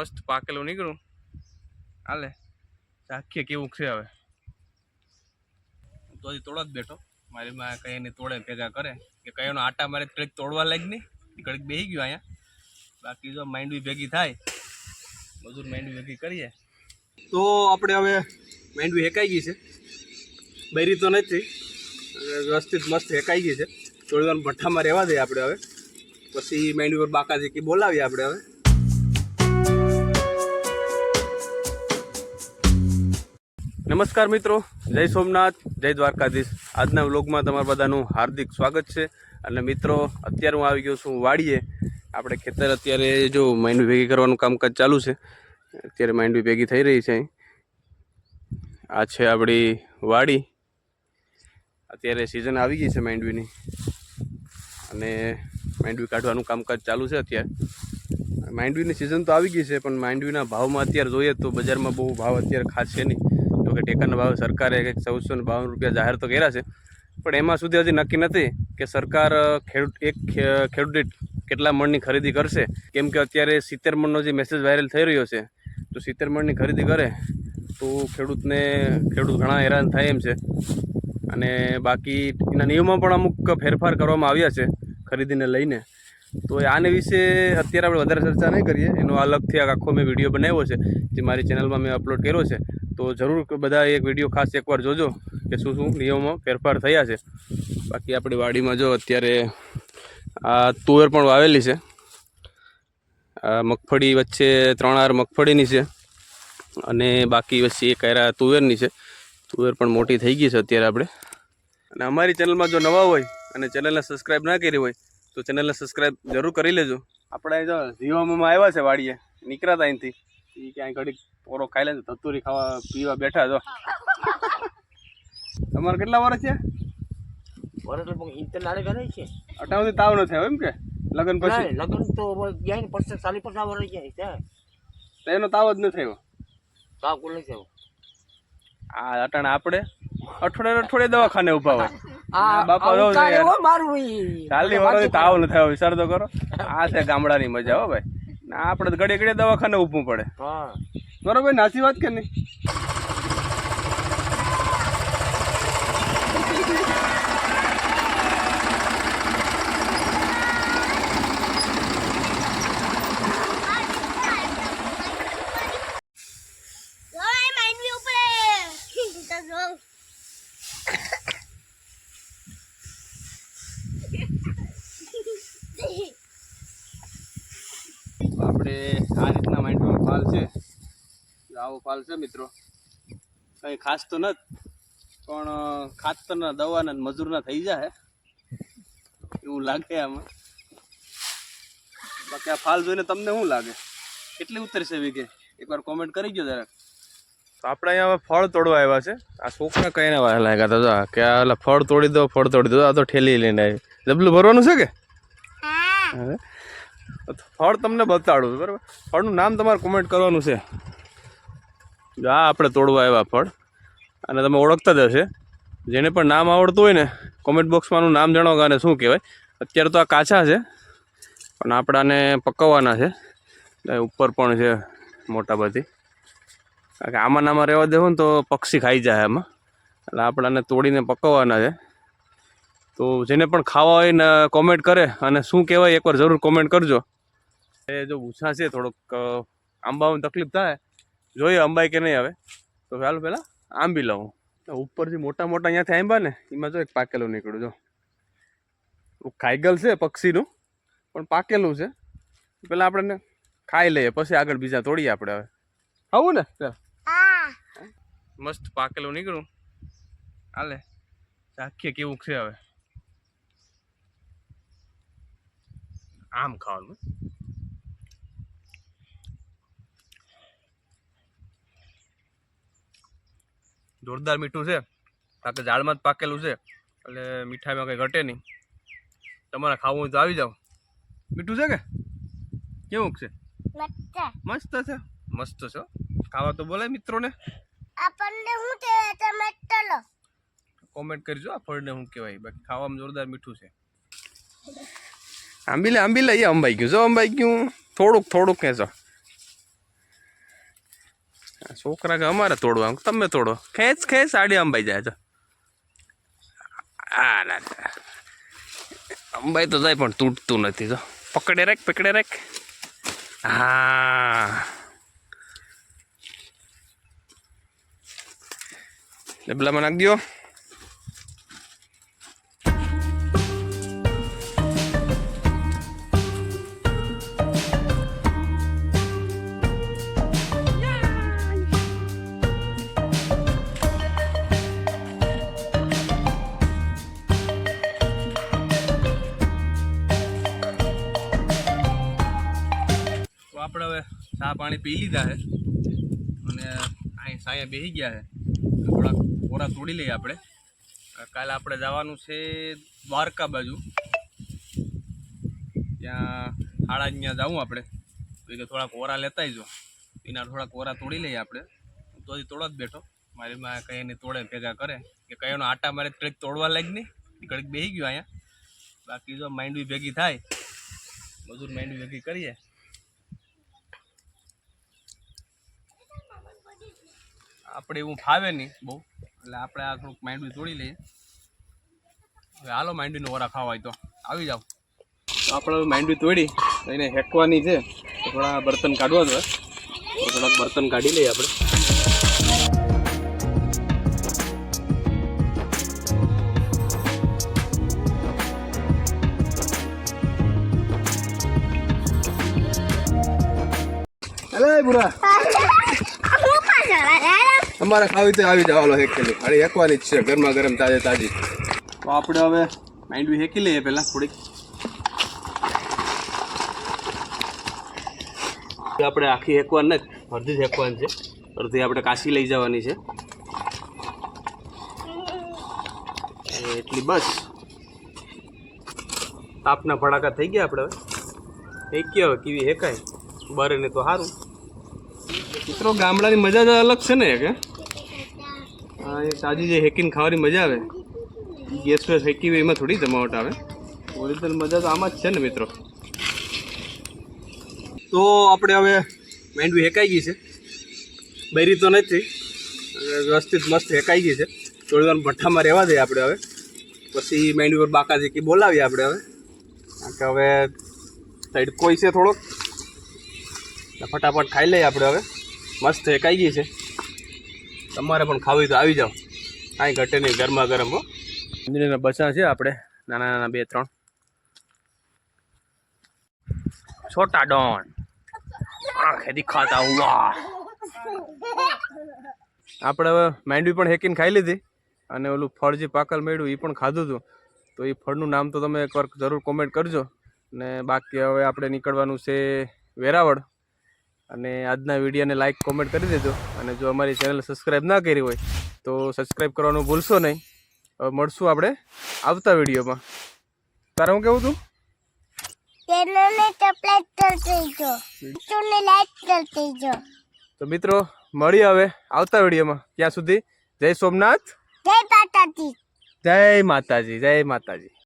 મસ્ત પાકેલું નીકળું. હાલે. ચાખીએ કેવું છે હવે. તો હજી તોડો જ બેઠો. મારી માં કઈ એની તોડે ભેગા કરે. કે કયોનો આટા મારે કડીક તોડવા લાગ નહીં. કંઈક બેસી ગયો અહીંયા. બાકી જો માંડવી ભેગી થાય, મજૂર માંડવી ભેગી કરીએ. તો આપણે હવે માંડવી હેકાઈ ગઈ છે. બૈરી તો નથી. વ્યવસ્થિત મસ્ત હેકાઈ ગઈ છે. થોડી વાર ભઠ્ઠામાં રહેવા દઈએ આપણે હવે. પછી માંડવી પર બાકાજી કે બોલાવીએ આપણે હવે. નમસ્કાર મિત્રો, જય સોમનાથ, જય દ્વારકાધીશ. આજના વ્લોગમાં તમારા બધાનું હાર્દિક સ્વાગત છે. અને મિત્રો, અત્યારે હું આવી ગયો છું વાડીએ. આપણે ખેતર અત્યારે જો માંડવી ભેગી કરવાનું કામકાજ ચાલુ છે. અત્યારે માંડવી ભેગી થઈ રહી છે આ છે આપણી વાડી. અત્યારે સિઝન આવી ગઈ છે માંડવીની. અને માંડવી કાઢવાનું કામકાજ ચાલુ છે અત્યારે. માંડવીની સિઝન તો આવી ગઈ છે, પણ માંડવીના ભાવમાં અત્યારે જોઈએ તો બજારમાં બહુ ભાવ અત્યારે ખાસ છે નહીં. કે ટેકાના ભાવ સરકારે કંઈક ચૌદસો ને બાવન રૂપિયા જાહેર તો કર્યા છે. પણ એમાં સુધી હજી નક્કી નથી કે સરકાર ખેડૂત, એક ખેડૂત કેટલા મણની ખરીદી કરશે. કેમ કે અત્યારે સિત્તેર મણનો જે મેસેજ વાયરલ થઈ રહ્યો છે, તો સિત્તેર મણની ખરીદી કરે તો ખેડૂતને, ખેડૂત ઘણા હેરાન થાય એમ છે. અને બાકી એના નિયમમાં પણ અમુક ફેરફાર કરવામાં આવ્યા છે ખરીદીને લઈને. તો આને વિશે અત્યારે આપણે વધારે ચર્ચા નહીં કરીએ. એનો અલગથી આખો મેં વીડિયો બનાવ્યો છે, જે મારી ચેનલમાં મેં અપલોડ કર્યો છે. તો જરૂર બધા એક વીડિયો ખાસ એકવાર જોજો કે શું શું નિયમોમાં ફેરફાર થયા છે. બાકી આપણી વાડીમાં જો અત્યારે આ તુવેર પણ વાવેલી છે. આ મગફળી વચ્ચે ત્રણ આર મગફળીની છે અને બાકી વચ્ચે એક આરા તુવેરની છે. તુવેર પણ મોટી થઈ ગઈ છે અત્યારે આપણે. અને અમારી ચેનલમાં જો નવા હોય અને ચેનલને સબસ્ક્રાઈબ ના કરી હોય તો ચેનલને સબસ્ક્રાઈબ જરૂર કરી લેજો. આપણે જો જીવામાં આવ્યા છે વાડીએ, નીકળ્યા હતા અહીંથી. એ ક્યાંય ઘડીક પોરો ખાઈ લે ધતુરી ખાવા પીવા બેઠા જો તમારે કેટલા વર્ષ છે? વર્ષ લગભગ ઇન્ટર કરે છે. અટાવથી તાવ ન થયો એમ કે? લગ્ન પછી? ના, લગ્ન તો ગયા ને પચાસ ચાલીસ પચાસ વર્ષ જાય છે. એનો તાવ જ ન થયો? તાવ કુલ નથી થયો. આ અટાણે આપણે? અઠવાડિયે અઠવાડિયે દવાખાને ઊભા હોય. બાપા મારું ચાલી તાવ ન થયો વિચાર તો કરો. આ છે ગામડાની મજા હો ભાઈ. ના આપણે ઘડી ઘડીએ દવાખાને ઊભું પડે. હા. બરોબર નાસી વાત કે નહીં. આપણે આ રીતના માઇન્ડમાં ફાલ છે આવો ફાલ છે મિત્રો. કંઈ ખાસ તો નથી પણ ખાતરના દવાના ને મજૂરના થઈ જાય એવું લાગે આમાં. બાકી આ ફાલ જોઈને તમને શું લાગે? કેટલી ઉતરશે વીઘે? એકવાર કોમેન્ટ કરી ગયો જરાક. તો આપણે અહીંયા ફળ તોડવા આવ્યા છે. આ છોકરા કઈને ના લાગ્યા હતા? કે આ ફળ તોડી દો ફળ તોડી દો આ તો ઠેલી લઈને આવી. ડબલું ભરવાનું છે કે? હવે? ફળ તમને બતાડું બરાબર? ફળનું નામ તમારે કોમેન્ટ કરવાનું છે. જો આ આપણે તોડવા આવ્યા ફળ. અને તમે ઓળખતા જ હશે. જેને પણ નામ આવડતું હોય ને કોમેન્ટ બોક્સમાં આનું નામ જણાવો અને શું કહેવાય. અત્યારે તો આ કાચા છે, પણ આપણાને પકવવાના છે. ઉપર પણ છે મોટા બધી કારણ કે આમાં નામાં રહેવા દેવું ને તો પક્ષી ખાઈ જાય આમાં. એટલે આપણાને તોડીને પકવવાના છે. તો જેને પણ ખાવા હોય ને કોમેન્ટ કરે અને શું કહેવાય, એકવાર જરૂર કોમેન્ટ કરજો. એ જો ઉછા છે, થોડોક આંબામાં તકલીફ થાય જોઈએ અંબાઈ કે નહીં આવે? તો ચાલો પહેલાં આંબી લઉં ઉપરથી મોટા મોટા અહીંયાથી આંબા ને, એમાં જો એક પાકેલું નીકળ્યું, જો. ખાઈગલ છે પક્ષીનું, પણ પાકેલું છે. પહેલાં આપણે ખાઈ લઈએ, પછી આગળ બીજા તોડીએ આપણે હવે. આવું ને. મસ્ત પાકેલું નીકળું હાલે. ચાખીએ કેવું છે હવે. આમ ખાવાનું. જોરદાર મીઠું છે. કારણ કે ઝાડમાં જ પાકેલું છે. એટલે મીઠાઈમાં કંઈ ઘટે નહીં. તમારે ખાવું હોય તો આવી જાઓ. મીઠું છે કે? કેવું છે? મસ્ત. છે? મસ્ત છે હો. ખાવા તો બોલાય મિત્રોને. આપણને શું કહેવાય? તમે ચલો કોમેન્ટ કરજો આ ફળને શું કહેવાય. બાકી ખાવામાં જોરદાર મીઠું છે. આંબીલે લે આંબી લે એ અંબાઈ ગયું. જો અંબાઈ ગયું થોડુંક થોડુંક કહેજો. આ છોકરા કે અમારે તોડવા તમે તોડો. ખેંચ ખેંચ, આડી અંબાઈ જાય તો આ ના. અંબાઈ તો જાય પણ તૂટતું નથી તો પકડે રાખ પકડે રાખ. હા. ડબલામાં નાખ દો આપણે હવે ચા પાણી પી લીધા છે. અને અહીં સાયા બેસી ગયા છે. થોડાક કોરા તોડી લઈએ આપણે. કાલે આપણે જવાનું છે દ્વારકા બાજુ. ત્યાં હાડા ત્યાં જાવું આપણે. તો કે થોડા કોરા લેતા જો એના થોડા કોરા તોડી લઈએ આપણે. તો હજી તોડો જ બેઠો. મારી માં કંઈ એને તોડે ભેગા કરે. કે કયોનો આટા મારે કંઈક તોડવા લાગ નહીં. ઘડીક બેસી ગયો અહીંયા. બાકી જો બી ભેગી થાય, મજૂર માઇન્ડ ભેગી કરીએ. આપણે એવું ફાવે નહીં બહુ. એટલે આપણે આ થોડુંક માંડવી તોડી લઈએ. હવે હાલો માંડવીનો વરા ખાવા હોય તો. આવી જાઓ. તો આપણે માંડવી તોડી એને હેકવાની છે. થોડા બર્તન કાઢવા જોઈએ તો થોડાક બર્તન કાઢી લઈએ આપણે. અરે બુરા. અમારે ખાવી તો આવી જવાનો હેકેલી અરે હેકવાની જ છે, ગરમા ગરમ તાજે તાજી. તો આપણે હવે માંડવી હેકી લઈએ પહેલાં થોડીક. આપણે આખી હેકવાની નથી અડધી જ હેકવાની છે. અડધી આપણે કાશી લઈ જવાની છે. એટલી બસ. તાપના ફડાકા થઈ ગયા આપણે હવે. હેકી હવે, કેવી હેકાય? બારે ને તો સારું મિત્રો, ગામડાની મજા જ અલગ છે ને કે તાજી જે હેકીને ખાવાની મજા આવે. ગેસ વેસ હેકી હોય એમાં થોડી જમાવટ આવે. ઓરિજિનલ મજા તો આમાં જ છે ને મિત્રો. તો આપણે હવે મેંડવી હેકાઈ ગઈ છે. બૈરી તો નથી. વ્યવસ્થિત મસ્ત હેકાઈ ગઈ છે. થોડી વાર ભઠ્ઠામાં રહેવા દઈએ આપણે હવે. પછી મેંડવી પર બાકાજી બોલાવીએ આપણે હવે. કારણ કે હવે સાઈડ કોઈ છે થોડોક. ફટાફટ ખાઈ લઈએ આપણે હવે. મસ્ત હેકાઈ ગઈ છે. તમારે પણ ખાવી તો આવી જાઓ. કાંઈ ઘટે નહીં, ગરમા ગરમ હો. બસા છે આપણે, નાના નાના બે ત્રણ. છોટા ડોન. આંખે દિખાતા હુઆ. આપણે હવે માંડવી પણ હેકીને ખાઈ લીધી. અને ઓલું ફળ જે પાકલ મેળ્યું, એ પણ ખાધું હતું. તો એ ફળનું નામ તો તમે એકવાર જરૂર કોમેન્ટ કરજો. ને બાકી હવે આપણે નીકળવાનું છે વેરાવળ. અને આજના વિડીયોને લાઇક કોમેન્ટ કરી દેજો. અને જો અમારી ચેનલ સબસ્ક્રાઈબ ના કરી હોય તો સબસ્ક્રાઈબ કરવાનું ભૂલશો નહીં. હવે મળશું આપણે આવતા વિડીયોમાં. તારે હું કેવું તું? ચેનલને સબસ્ક્રાઇબ કરતી જો ચૂને લાઈક કરતી જો તો મિત્રો મળીએ હવે આવતા વિડીયોમાં. ત્યાં સુધી જય સોમનાથ. જય માતાજી. જય માતાજી જય માતાજી.